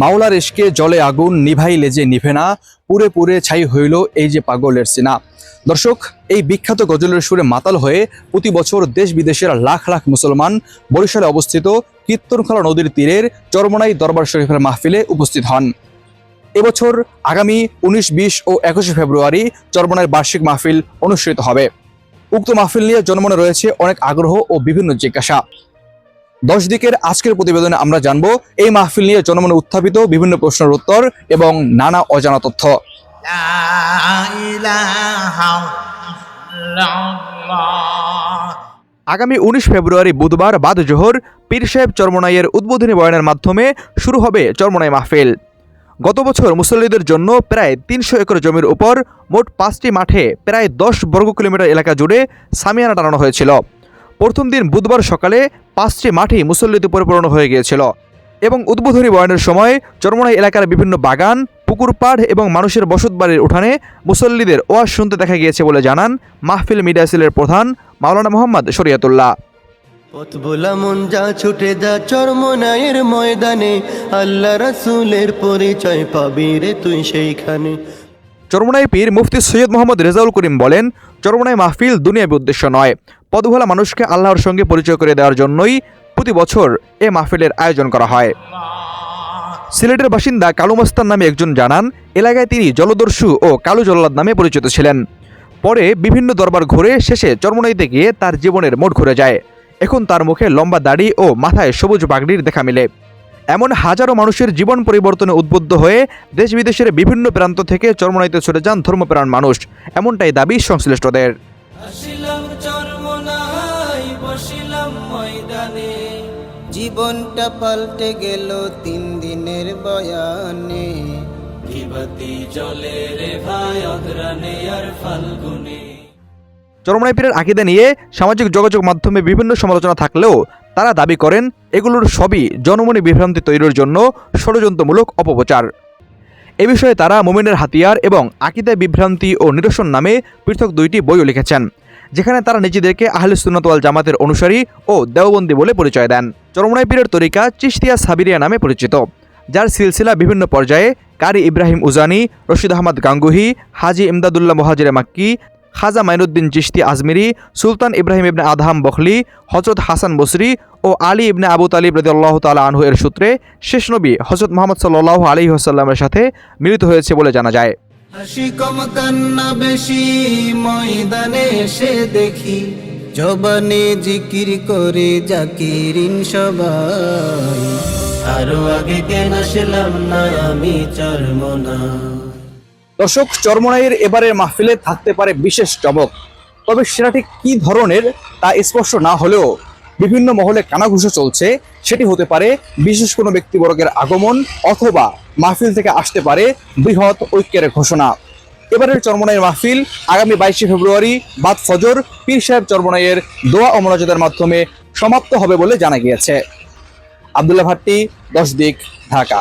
মাওলার এসকে জলে আগুন নিভাইলে যে নিভে না, পুরে পুরে ছাই হইল এই যে পাগলের সিনা। দর্শক, এই বিখ্যাত গজলের সুরে মাতাল হয়ে প্রতি বছর দেশ বিদেশের লাখ লাখ মুসলমান বরিশালে অবস্থিত কীর্তনখলা নদীর তীরের চরমনাই দরবার শরীফের মাহফিলে উপস্থিত হন। এবছর আগামী উনিশ, বিশ ও একুশে ফেব্রুয়ারি চরমনার বার্ষিক মাহফিল অনুষ্ঠিত হবে। উক্ত মাহফিল নিয়ে জনমনে রয়েছে অনেক আগ্রহ ও বিভিন্ন জিজ্ঞাসা। দশ দিকের আজকের প্রতিবেদনে আমরা জানব এই মাহফিল নিয়ে জনমনে উত্থাপিত বিভিন্ন প্রশ্নের উত্তর এবং নানা অজানা তথ্য। আগামী উনিশ ফেব্রুয়ারি বুধবার বাদ জোহর পীর সাহেব চর্মনাইয়ের উদ্বোধনী বয়ানের মাধ্যমে শুরু হবে চর্মনাই মাহফিল। গত বছর মুসল্লিদের জন্য প্রায় তিনশো একর জমির উপর মোট পাঁচটি মাঠে প্রায় দশ বর্গ কিলোমিটার এলাকা জুড়ে সামিয়ানা টানানো হয়েছিল। প্রথম দিন বুধবার সকালে পাঁচটি মাঠই মুসল্লিতে পরিপূর্ণ হয়ে গিয়েছিল। এবং উদ্বোধনী বয়ানের সময় চরমনাই এলাকার বিভিন্ন বাগান, পুকুর পাড় এবং মানুষের বসতবাড়ির উঠানে মুসল্লিদের ওয়াজ শুনতে দেখা গিয়েছে বলে জানান মাহফিল মিডিয়া সেলের প্রধান মাওলানা মোহাম্মদ শরিয়াতুল্লাহ। মন যা ছুটে যা চরমনায়ের ময়দানে, আল্লাহ রাসূলের পরিচয় পাবি রে তুই সেইখানে। চরমনাই পীর মুফতি সৈয়দ মোহাম্মদ রেজাউল করিম বলেন, চরমনাই মাহফিল দুনিয়াবী উদ্দেশ্য নয়। পদভোলা মানুষকে আল্লাহর সঙ্গে পরিচয় করে দেওয়ার জন্যই প্রতি বছর এ মাহফিলের আয়োজন করা হয়। সিলেটের বাসিন্দা কালু মাস্তান নামে একজন জানান, এলাকায় তিনি জলদস্যু ও কালু জল্লাদ নামে পরিচিত ছিলেন। পরে বিভিন্ন দরবার ঘুরে শেষে চরমনাইতে গিয়ে তার জীবনের মোট ঘুরে যায়। এখন তার মুখে লম্বা দাড়ি ও মাথায় সবুজ বাগড়ির দেখা মিলে। এমন হাজারো মানুষের জীবন পরিবর্তনে উদ্বুদ্ধ হয়ে দেশ বিদেশের বিভিন্ন প্রান্ত থেকে চরমনাইতে ছুটে যান ধর্মপ্রাণ মানুষ। এমনটাই দাবি সংশ্লিষ্টদের। জীবনটা পাল্টে গেল তিন দিনের বয়ানে। কিবাতি জলে রে ভাই অগ্রানে আর ফাল্গুনে। চরমনাই পীরের আকিদা নিয়ে সামাজিক যোগাযোগ মাধ্যমে বিভিন্ন সমালোচনা থাকলেও তারা দাবি করেন, এগুলোর সবই জনমনে বিভ্রান্তি তৈরির জন্য ষড়যন্ত্রমূলক অপপ্রচার। এ বিষয়ে তারা মোমিনের হাতিয়ার এবং আকিদা বিভ্রান্তি ও নিরসন নামে পৃথক দুইটি বইও লিখেছেন, যেখানে তারা নিজেদেরকে আহলে সুন্নতওয়াল জামাতের অনুসারী ও দেওবন্দি বলে পরিচয় দেন। চরমনাই পীরের তরিকা চিশতিয়া সাবিরিয়া নামে পরিচিত, যার সিলসিলা বিভিন্ন পর্যায়ে কারি ইব্রাহিম উজানি, রশিদ আহমদ গাঙ্গুহি, হাজি ইমদাদুল্লাহ মহাজিরে মাক্কি খাজা মাইনুদ্দিন চিশতি আজমিরি, সুলতান ইব্রাহিম ইবনে আদহাম বখলি হজরত হাসান বসরি ও আলী ইবনে আবু তালিব রদি আল্লাহ তালা আনহু এর সূত্রে শেষ নবী হজরত মোহাম্মদ সাল্লাহ আলী হাসাল্লামের সাথে মিলিত হয়েছে বলে জানা যায়। কান্না বেশি, ময়দানে এসে দেখি, জবানে জিকির করে জাকিরিন সবাই। আরও আগে কেন না আমি দর্শক, চরমনাইয়ের এবারের মাহফিলে থাকতে পারে বিশেষ চমক। তবে সেটা ঠিক কী ধরনের তা স্পষ্ট না হলেও বিভিন্ন মহলে কানাঘুষো চলছে। সেটি হতে পারে বিশেষ কোনো ব্যক্তিবর্গের আগমন অথবা মাহফিল থেকে আসতে পারে বৃহৎ ঐক্যের ঘোষণা। এবারের চরমনাইয়ের মাহফিল আগামী বাইশে ফেব্রুয়ারি বাদ ফজর পীর সাহেব চরমনাইয়ের দোয়া ও মাধ্যমে সমাপ্ত হবে বলে জানা গিয়েছে। আবদুল্লাহ ভাট্টি, দশ দিক, ঢাকা।